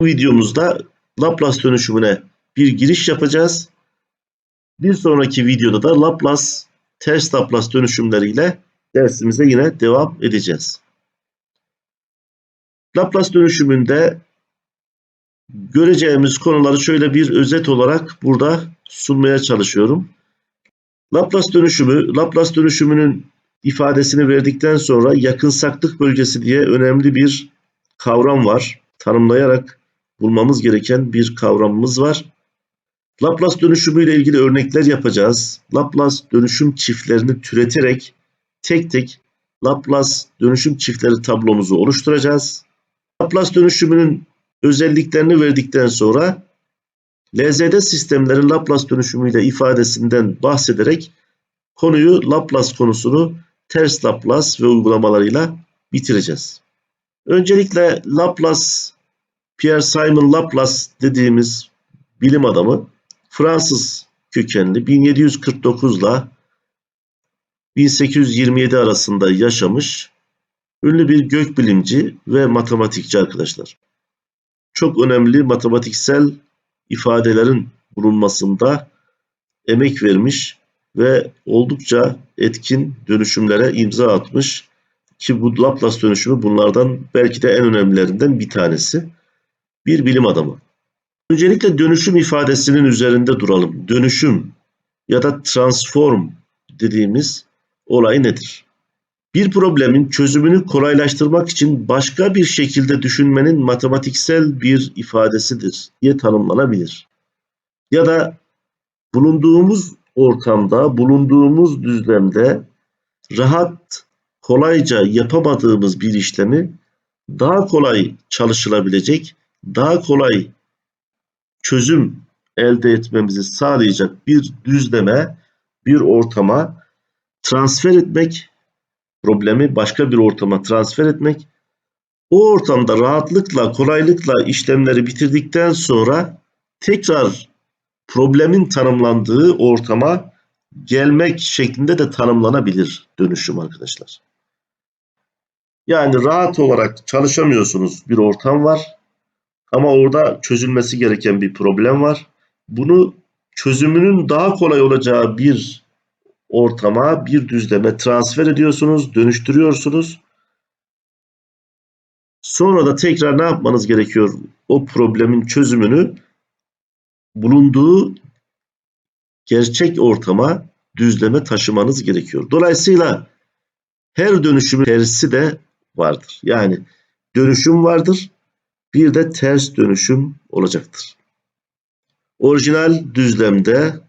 Bu videomuzda Laplace dönüşümüne bir giriş yapacağız. Bir sonraki videoda da Laplace, ters Laplace dönüşümleriyle dersimize yine devam edeceğiz. Laplace dönüşümünde göreceğimiz konuları şöyle bir özet olarak burada sunmaya çalışıyorum. Laplace dönüşümü, Laplace dönüşümünün ifadesini verdikten sonra yakınsaklık bölgesi diye önemli bir kavram var. Tanımlayarak bulmamız gereken bir kavramımız var. Laplace dönüşümüyle ilgili örnekler yapacağız. Laplace dönüşüm çiftlerini türeterek tek tek Laplace dönüşüm çiftleri tablomuzu oluşturacağız. Laplace dönüşümünün özelliklerini verdikten sonra LZD sistemleri Laplace dönüşümüyle ifadesinden bahsederek konuyu Laplace konusunu ters Laplace ve uygulamalarıyla bitireceğiz. Öncelikle Laplace, Pierre Simon Laplace dediğimiz bilim adamı Fransız kökenli 1749 ile 1827 arasında yaşamış ünlü bir gökbilimci ve matematikçi arkadaşlar. Çok önemli matematiksel ifadelerin bulunmasında emek vermiş ve oldukça etkin dönüşümlere imza atmış ki bu Laplace dönüşümü bunlardan belki de en önemlilerinden bir tanesi. Bir bilim adamı. Öncelikle dönüşüm ifadesinin üzerinde duralım. Dönüşüm ya da transform dediğimiz olay nedir? Bir problemin çözümünü kolaylaştırmak için başka bir şekilde düşünmenin matematiksel bir ifadesidir diye tanımlanabilir. Ya da bulunduğumuz ortamda, bulunduğumuz düzlemde rahat, kolayca yapamadığımız bir işlemi daha kolay çalışılabilecek, daha kolay çözüm elde etmemizi sağlayacak bir düzleme, bir ortama transfer etmek, problemi başka bir ortama transfer etmek, o ortamda rahatlıkla, kolaylıkla işlemleri bitirdikten sonra tekrar problemin tanımlandığı ortama gelmek şeklinde de tanımlanabilir dönüşüm arkadaşlar. Yani rahat olarak çalışamıyorsunuz bir ortam var ama orada çözülmesi gereken bir problem var. Bunu çözümünün daha kolay olacağı bir ortama, bir düzleme transfer ediyorsunuz, dönüştürüyorsunuz. Sonra da tekrar ne yapmanız gerekiyor? O problemin çözümünü bulunduğu gerçek ortama, düzleme taşımanız gerekiyor. Dolayısıyla her dönüşümün tersi de vardır. Yani dönüşüm vardır, bir de ters dönüşüm olacaktır. Orijinal düzlemde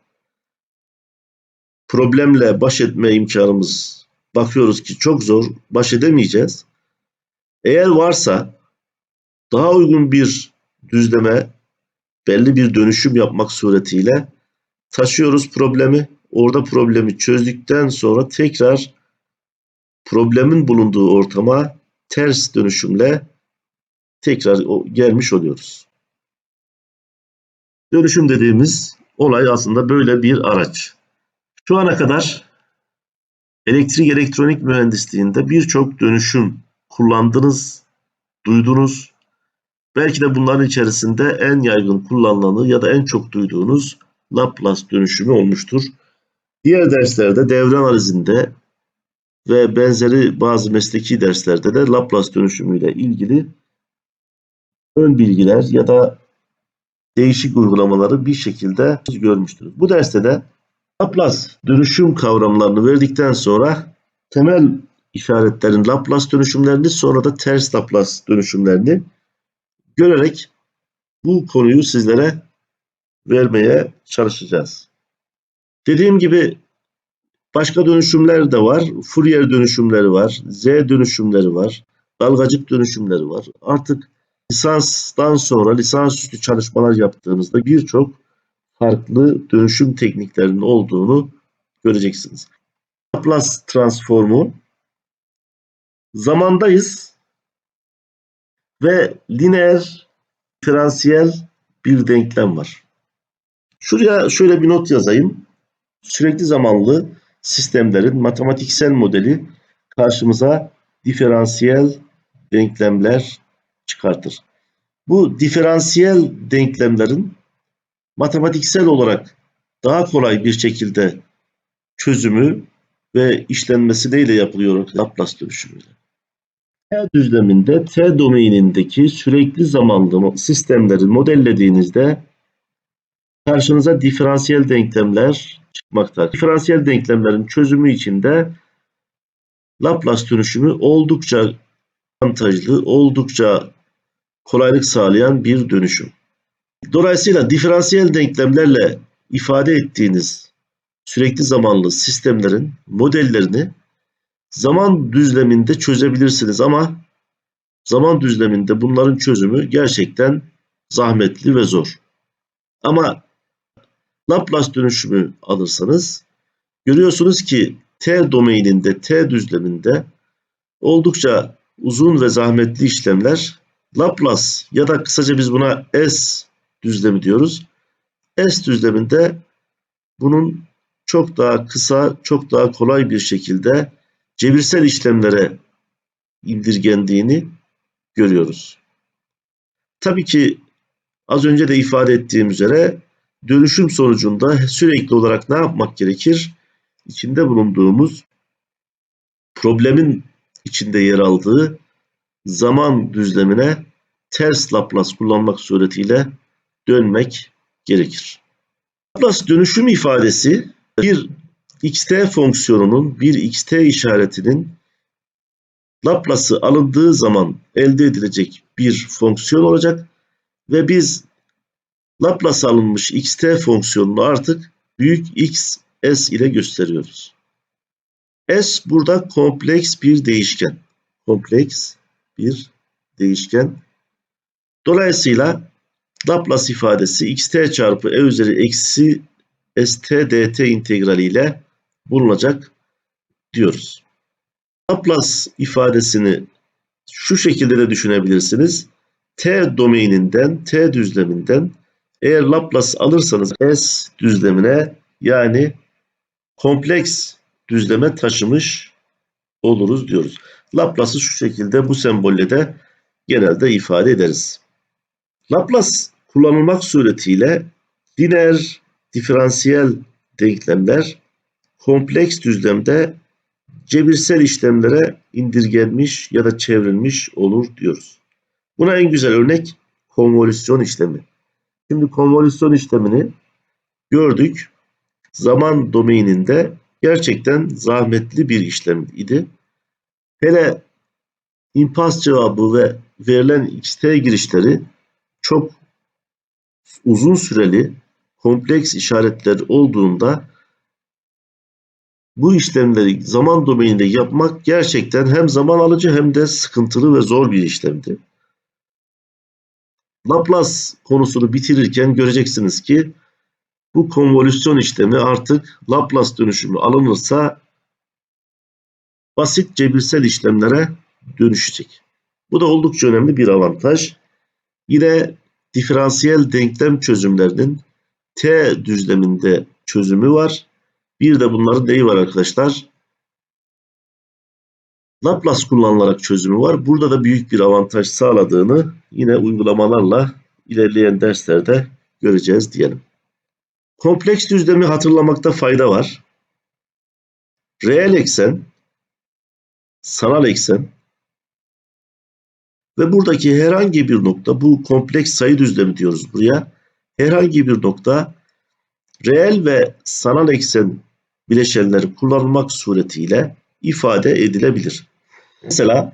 problemle baş etme imkanımız bakıyoruz ki çok zor, baş edemeyeceğiz. Eğer varsa daha uygun bir düzleme, belli bir dönüşüm yapmak suretiyle taşıyoruz problemi. Orada problemi çözdükten sonra tekrar problemin bulunduğu ortama ters dönüşümle tekrar gelmiş oluyoruz. Dönüşüm dediğimiz olay aslında böyle bir araç. Şu ana kadar elektrik elektronik mühendisliğinde birçok dönüşüm kullandınız, duydunuz. Belki de bunların içerisinde en yaygın kullanılanı ya da en çok duyduğunuz Laplace dönüşümü olmuştur. Diğer derslerde devre analizinde ve benzeri bazı mesleki derslerde de Laplace dönüşümüyle ilgili ön bilgiler ya da değişik uygulamaları bir şekilde görmüştür. Bu derste de Laplace dönüşüm kavramlarını verdikten sonra temel işaretlerin Laplace dönüşümlerini sonra da ters Laplace dönüşümlerini görerek bu konuyu sizlere vermeye çalışacağız. Dediğim gibi başka dönüşümler de var. Fourier dönüşümleri var. Z dönüşümleri var. Dalgacık dönüşümleri var. Artık lisanstan sonra lisansüstü çalışmalar yaptığınızda birçok farklı dönüşüm tekniklerinin olduğunu göreceksiniz. Laplace transformu zamandayız ve lineer diferansiyel bir denklem var. Şuraya şöyle bir not yazayım. Sürekli zamanlı sistemlerin matematiksel modeli karşımıza diferansiyel denklemler çıkartır. Bu diferansiyel denklemlerin matematiksel olarak daha kolay bir şekilde çözümü ve işlenmesi neyle yapılıyor? Laplace dönüşümüyle. T düzleminde T domainindeki sürekli zamanlı sistemleri modellediğinizde karşınıza diferansiyel denklemler çıkmaktadır. Diferansiyel denklemlerin çözümü için de Laplace dönüşümü oldukça avantajlı, oldukça kolaylık sağlayan bir dönüşüm. Dolayısıyla diferansiyel denklemlerle ifade ettiğiniz sürekli zamanlı sistemlerin modellerini zaman düzleminde çözebilirsiniz ama zaman düzleminde bunların çözümü gerçekten zahmetli ve zor. Ama Laplace dönüşümü alırsanız görüyorsunuz ki T domaininde, T düzleminde oldukça uzun ve zahmetli işlemler Laplace ya da kısaca biz buna S düzlemi diyoruz. S düzleminde bunun çok daha kısa, çok daha kolay bir şekilde cebirsel işlemlere indirgendiğini görüyoruz. Tabii ki az önce de ifade ettiğim üzere dönüşüm sonucunda sürekli olarak ne yapmak gerekir? İçinde bulunduğumuz problemin içinde yer aldığı zaman düzlemine ters Laplace kullanmak suretiyle dönmek gerekir. Laplace dönüşüm ifadesi bir xt fonksiyonunun bir xt işaretinin Laplace'ı alındığı zaman elde edilecek bir fonksiyon olacak ve biz Laplace alınmış xt fonksiyonunu artık büyük x s ile gösteriyoruz. S burada kompleks bir değişken. Kompleks bir değişken. Dolayısıyla Laplace ifadesi xt çarpı e üzeri eksi st dt integrali ile bulunacak diyoruz. Laplace ifadesini şu şekilde de düşünebilirsiniz. T domaininden, T düzleminden eğer Laplace alırsanız S düzlemine yani kompleks düzleme taşımış oluruz diyoruz. Laplace'ı şu şekilde bu sembolle de genelde ifade ederiz. Laplace kullanılmak suretiyle lineer diferansiyel denklemler kompleks düzlemde cebirsel işlemlere indirgenmiş ya da çevrilmiş olur diyoruz. Buna en güzel örnek konvolüsyon işlemi. Şimdi konvolüsyon işlemini gördük. Zaman domaininde gerçekten zahmetli bir işlem idi. Hele impas cevabı ve verilen xt girişleri çok uzun süreli kompleks işaretler olduğunda bu işlemleri zaman domaininde yapmak gerçekten hem zaman alıcı hem de sıkıntılı ve zor bir işlemdi. Laplace konusunu bitirirken göreceksiniz ki bu konvolüsyon işlemi artık Laplace dönüşümü alınırsa basit cebirsel işlemlere dönüşecek. Bu da oldukça önemli bir avantaj. Yine diferansiyel denklem çözümlerinin T düzleminde çözümü var. Bir de bunların neyi var arkadaşlar? Laplace kullanılarak çözümü var. Burada da büyük bir avantaj sağladığını yine uygulamalarla ilerleyen derslerde göreceğiz diyelim. Kompleks düzlemi hatırlamakta fayda var. Reel eksen, sanal eksen ve buradaki herhangi bir nokta, bu kompleks sayı düzlemi diyoruz buraya. Herhangi bir nokta reel ve sanal eksen bileşenleri kullanılmak suretiyle ifade edilebilir. Mesela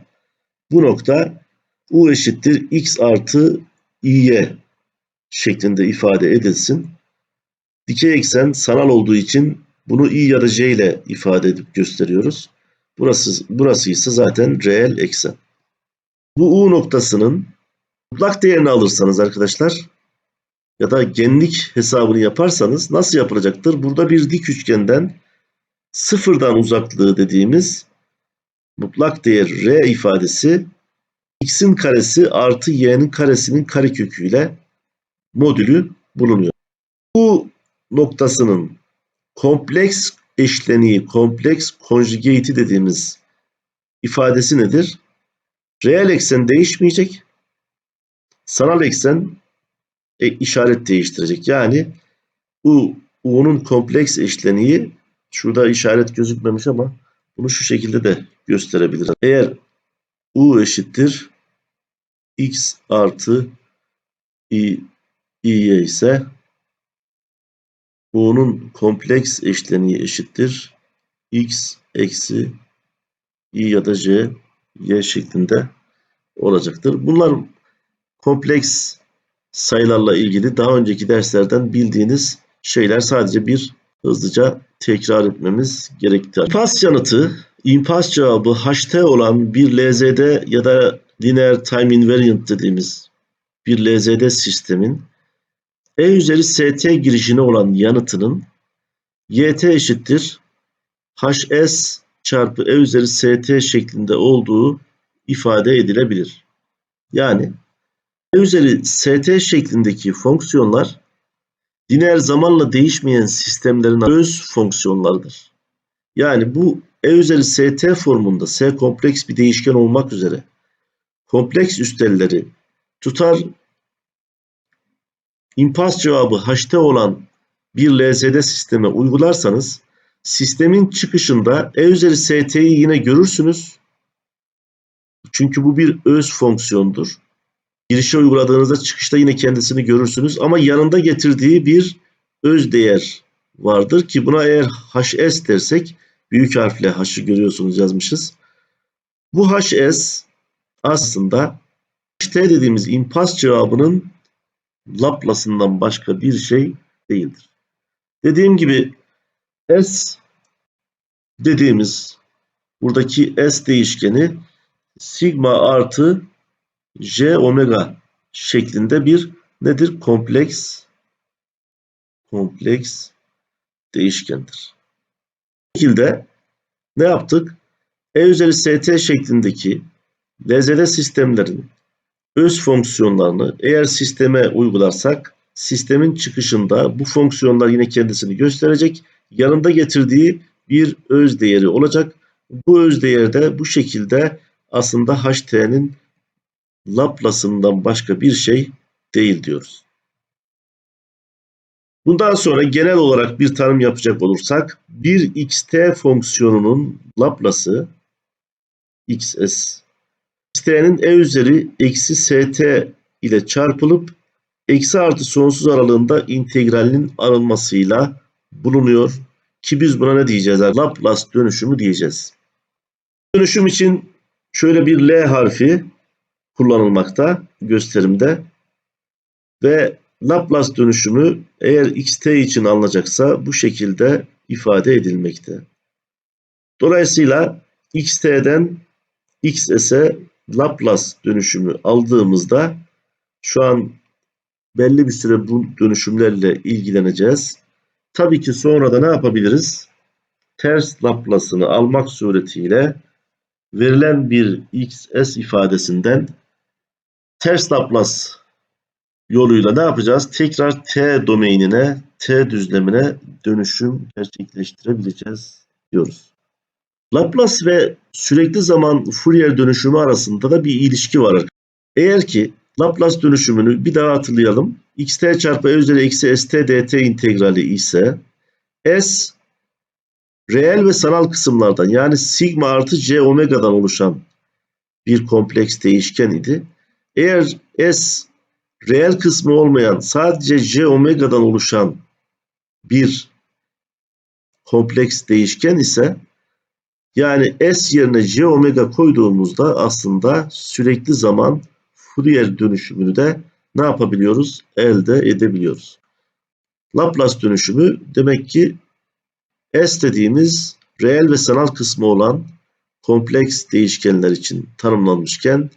bu nokta u eşittir x artı i'ye şeklinde ifade edilsin. Dikey eksen sanal olduğu için bunu i ya da j ile ifade edip gösteriyoruz. Burası, burası ise zaten reel eksen. Bu u noktasının mutlak değerini alırsanız arkadaşlar ya da genlik hesabını yaparsanız nasıl yapılacaktır? Burada bir dik üçgenden sıfırdan uzaklığı dediğimiz mutlak değer r ifadesi x'in karesi artı y'nin karesinin kareköküyle modülü bulunuyor. Bu noktasının kompleks eşleniği, kompleks konjugate'i dediğimiz ifadesi nedir? Reel eksen değişmeyecek. sanal eksen e, işaret değiştirecek. Yani U, U'nun kompleks eşleniği şurada işaret gözükmemiş ama bunu şu şekilde de gösterebiliriz. Eğer U eşittir X artı I, İ'ye ise U'nun kompleks eşleniği eşittir X eksi I ya da J Y şeklinde olacaktır. Bunlar kompleks sayılarla ilgili daha önceki derslerden bildiğiniz şeyler sadece bir hızlıca tekrar etmemiz gerekti. İmpas yanıtı, impas cevabı HT olan bir LZD ya da Linear Time Invariant dediğimiz bir LZD sistemin E üzeri ST girişine olan yanıtının YT eşittir HS çarpı E üzeri ST şeklinde olduğu ifade edilebilir. Yani E üzeri ST şeklindeki fonksiyonlar lineer zamanla değişmeyen sistemlerin öz fonksiyonlarıdır. Yani bu E üzeri ST formunda S kompleks bir değişken olmak üzere kompleks üstelleri tutar impas cevabı HT olan bir LZD sisteme uygularsanız sistemin çıkışında E üzeri ST'yi yine görürsünüz. Çünkü bu bir öz fonksiyondur. Girişe uyguladığınızda çıkışta yine kendisini görürsünüz ama yanında getirdiği bir öz değer vardır ki buna eğer HS dersek büyük harfle H'ı görüyorsunuz yazmışız. Bu HS aslında HT dediğimiz impas cevabının Laplace'ından başka bir şey değildir. Dediğim gibi S dediğimiz buradaki S değişkeni sigma artı J omega şeklinde bir nedir? Kompleks kompleks değişkendir. Bu şekilde ne yaptık? E üzeri ST şeklindeki LZD sistemlerin öz fonksiyonlarını eğer sisteme uygularsak sistemin çıkışında bu fonksiyonlar yine kendisini gösterecek. Yanında getirdiği bir öz değeri olacak. Bu öz değer de bu şekilde aslında HT'nin Laplace'ından başka bir şey değil diyoruz. Bundan sonra genel olarak bir tanım yapacak olursak bir xt fonksiyonunun Laplace'ı xs xt'nin e üzeri eksi st ile çarpılıp eksi artı sonsuz aralığında integralinin arınmasıyla bulunuyor. Ki biz buna ne diyeceğiz? Laplace dönüşümü diyeceğiz. Dönüşüm için şöyle bir L harfi kullanılmakta gösterimde ve Laplace dönüşümü eğer xt için alınacaksa bu şekilde ifade edilmekte. Dolayısıyla xt'den xs'e Laplace dönüşümü aldığımızda şu an belli bir süre bu dönüşümlerle ilgileneceğiz. Tabii ki sonra da ne yapabiliriz? Ters Laplace'ını almak suretiyle verilen bir xs ifadesinden ters Laplace yoluyla ne yapacağız? Tekrar t domainine, t düzlemine dönüşüm gerçekleştirebileceğiz diyoruz. Laplace ve sürekli zaman Fourier dönüşümü arasında da bir ilişki var. Eğer ki Laplace dönüşümünü bir daha hatırlayalım. Xt çarpı e üzeri eksi st dt integrali ise s reel ve sanal kısımlardan yani sigma artı c omega'dan oluşan bir kompleks değişken idi. Eğer s reel kısmı olmayan sadece j omega'dan oluşan bir kompleks değişken ise yani S yerine J omega koyduğumuzda aslında sürekli zaman Fourier dönüşümünü de ne yapabiliyoruz? Elde edebiliyoruz. Laplace dönüşümü demek ki S dediğimiz reel ve sanal kısmı olan kompleks değişkenler için tanımlanmışken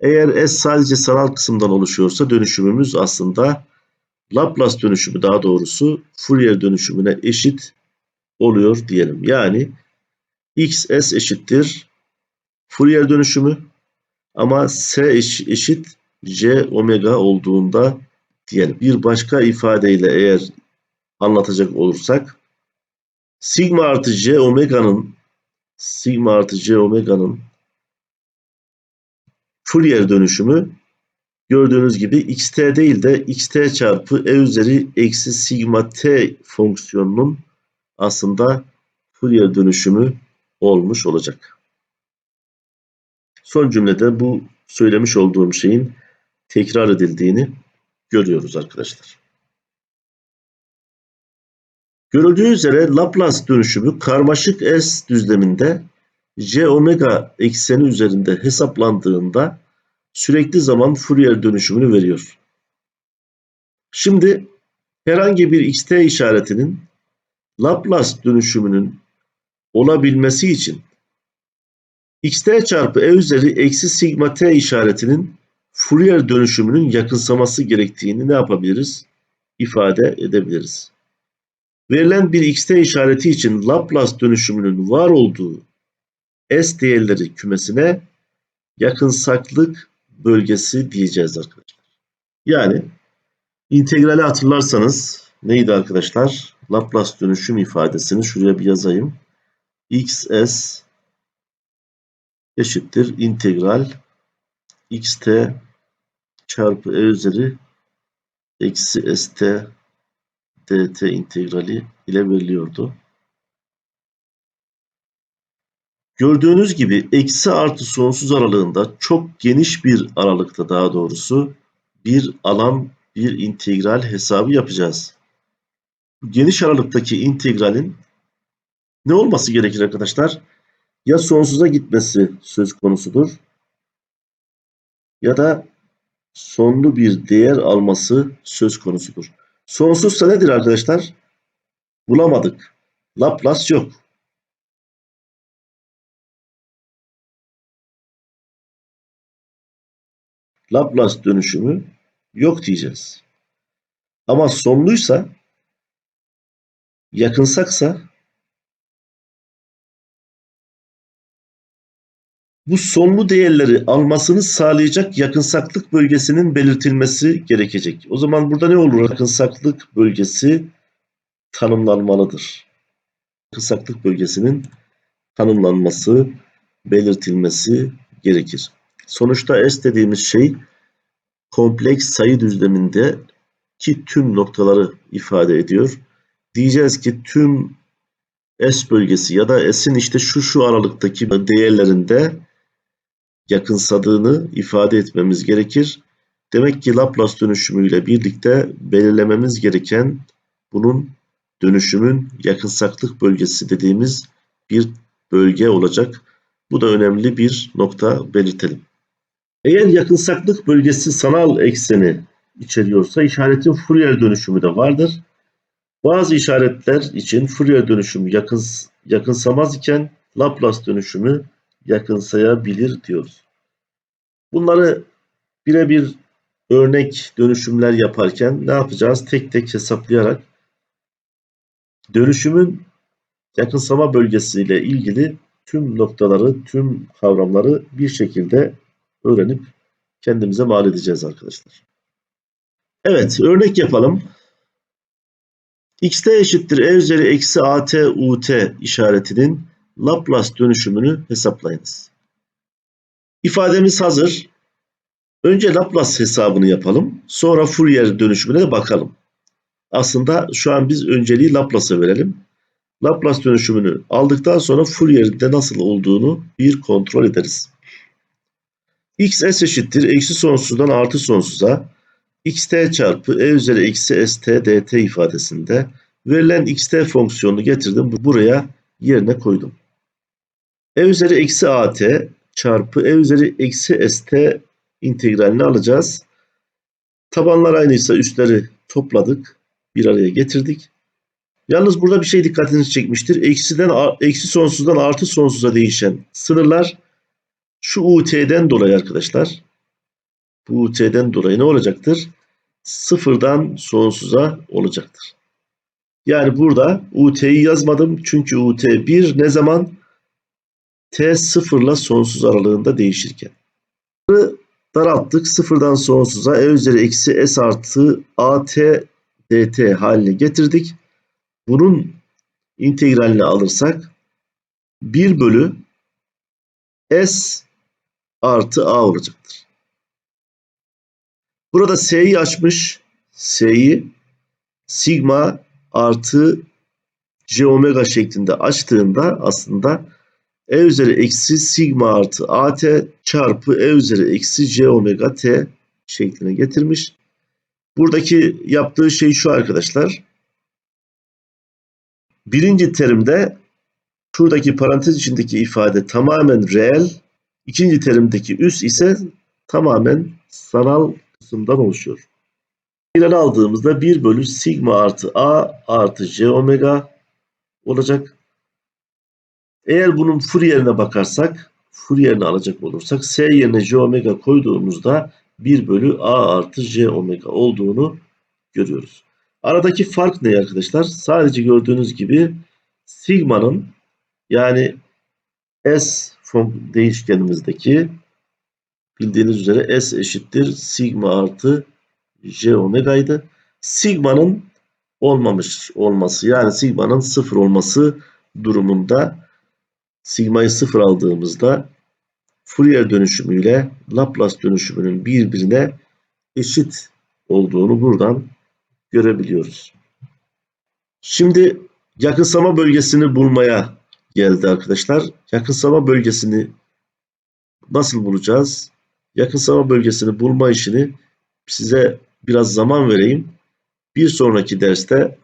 eğer S sadece sanal kısımdan oluşuyorsa dönüşümümüz aslında Laplace dönüşümü daha doğrusu Fourier dönüşümüne eşit oluyor diyelim. Yani xs eşittir Fourier dönüşümü ama s eşit j omega olduğunda diyelim. Bir başka ifadeyle eğer anlatacak olursak sigma artı j omega'nın sigma artı j omega'nın Fourier dönüşümü gördüğünüz gibi xt değil de xt çarpı e üzeri eksi sigma t fonksiyonunun aslında Fourier dönüşümü olmuş olacak. Son cümlede bu söylemiş olduğum şeyin tekrar edildiğini görüyoruz arkadaşlar. Görüldüğü üzere Laplace dönüşümü karmaşık S düzleminde j omega ekseni üzerinde hesaplandığında sürekli zaman Fourier dönüşümünü veriyor. Şimdi herhangi bir xt işaretinin Laplace dönüşümünün olabilmesi için xt çarpı e üzeri eksi sigma t işaretinin Fourier dönüşümünün yakınsaması gerektiğini ne yapabiliriz? İfade edebiliriz. Verilen bir xt işareti için Laplace dönüşümünün var olduğu S değerleri kümesine yakınsaklık bölgesi diyeceğiz arkadaşlar. Yani integrali hatırlarsanız neydi arkadaşlar? Laplace dönüşüm ifadesini şuraya bir yazayım. xs eşittir integral xt çarpı e üzeri eksi st dt integrali ile veriliyordu. Gördüğünüz gibi eksi artı sonsuz aralığında çok geniş bir aralıkta daha doğrusu bir alan bir integral hesabı yapacağız. Geniş aralıktaki integralin ne olması gerekir arkadaşlar? Ya sonsuza gitmesi söz konusudur ya da sonlu bir değer alması söz konusudur. Sonsuzsa nedir arkadaşlar? Bulamadık. Laplace yok. Laplace dönüşümü yok diyeceğiz. Ama sonluysa yakınsaksa bu sonlu değerleri almasını sağlayacak yakınsaklık bölgesinin belirtilmesi gerekecek. O zaman burada ne olur? Yakınsaklık bölgesi tanımlanmalıdır. Yakınsaklık bölgesinin tanımlanması, belirtilmesi gerekir. Sonuçta S dediğimiz şey kompleks sayı düzleminde ki tüm noktaları ifade ediyor. Diyeceğiz ki tüm S bölgesi ya da S'in işte şu şu aralıktaki değerlerinde yakınsadığını ifade etmemiz gerekir. Demek ki Laplace dönüşümüyle birlikte belirlememiz gereken bunun dönüşümün yakınsaklık bölgesi dediğimiz bir bölge olacak. Bu da önemli bir nokta belirtelim. Eğer yakınsaklık bölgesi sanal ekseni içeriyorsa işaretin Fourier dönüşümü de vardır. Bazı işaretler için Fourier dönüşümü yakın, yakınsamaz iken Laplace dönüşümü yakınsayabilir diyoruz. Bunları birebir örnek dönüşümler yaparken ne yapacağız? Tek tek hesaplayarak dönüşümün yakınsama bölgesiyle ilgili tüm noktaları, tüm kavramları bir şekilde öğrenip kendimize mal edeceğiz arkadaşlar. Evet, örnek yapalım. xt eşittir e üzeri eksi at ut işaretinin Laplace dönüşümünü hesaplayınız. İfademiz hazır. Önce Laplace hesabını yapalım. Sonra Fourier dönüşümüne de bakalım. Aslında şu an biz önceliği Laplace'a verelim. Laplace dönüşümünü aldıktan sonra Fourier'de nasıl olduğunu bir kontrol ederiz. x s eşittir eksi sonsuzdan artı sonsuza xt çarpı e üzeri eksi st dt ifadesinde verilen xt fonksiyonunu getirdim. Buraya yerine koydum. E üzeri eksi at çarpı e üzeri eksi st integralini alacağız. Tabanlar aynıysa üstleri topladık. Bir araya getirdik. Yalnız burada bir şey dikkatinizi çekmiştir. Eksiden, eksi sonsuzdan artı sonsuza değişen sınırlar şu UT'den dolayı arkadaşlar. Bu UT'den dolayı ne olacaktır? Sıfırdan sonsuza olacaktır. Yani burada UT'yi yazmadım. Çünkü UT 1 ne zaman? T sıfırla sonsuz aralığında değişirken. Daralttık. Sıfırdan sonsuza e üzeri eksi s artı at dt haline getirdik. Bunun integralini alırsak 1 bölü s artı a olacaktır. Burada S'yi açmış. S'yi sigma artı j omega şeklinde açtığında aslında e üzeri eksi sigma artı at çarpı e üzeri eksi j omega t şekline getirmiş. Buradaki yaptığı şey şu arkadaşlar. Birinci terimde şuradaki parantez içindeki ifade tamamen reel. ikinci terimdeki üs ise tamamen sanal kısımdan oluşuyor. İleri aldığımızda 1 bölü sigma artı a artı j omega olacak. Eğer bunun Fourier'ine bakarsak, Fourier'ini alacak olursak S yerine J omega koyduğumuzda 1 bölü A artı J omega olduğunu görüyoruz. Aradaki fark ne arkadaşlar? Sadece gördüğünüz gibi sigma'nın yani S fon- değişkenimizdeki bildiğiniz üzere S eşittir sigma artı J omega'ydı. Sigma'nın olmamış olması yani sigma'nın sıfır olması durumunda sigma'yı sıfır aldığımızda Fourier dönüşümüyle Laplace dönüşümünün birbirine eşit olduğunu buradan görebiliyoruz. Şimdi yakınsama bölgesini bulmaya geldi arkadaşlar. Yakınsama bölgesini nasıl bulacağız? Yakınsama bölgesini bulma işini size biraz zaman vereyim. Bir sonraki derste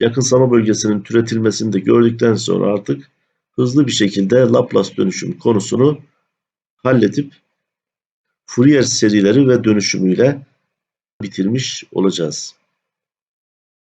yakınsama bölgesinin türetilmesini de gördükten sonra artık hızlı bir şekilde Laplace dönüşüm konusunu halledip Fourier serileri ve dönüşümüyle bitirmiş olacağız.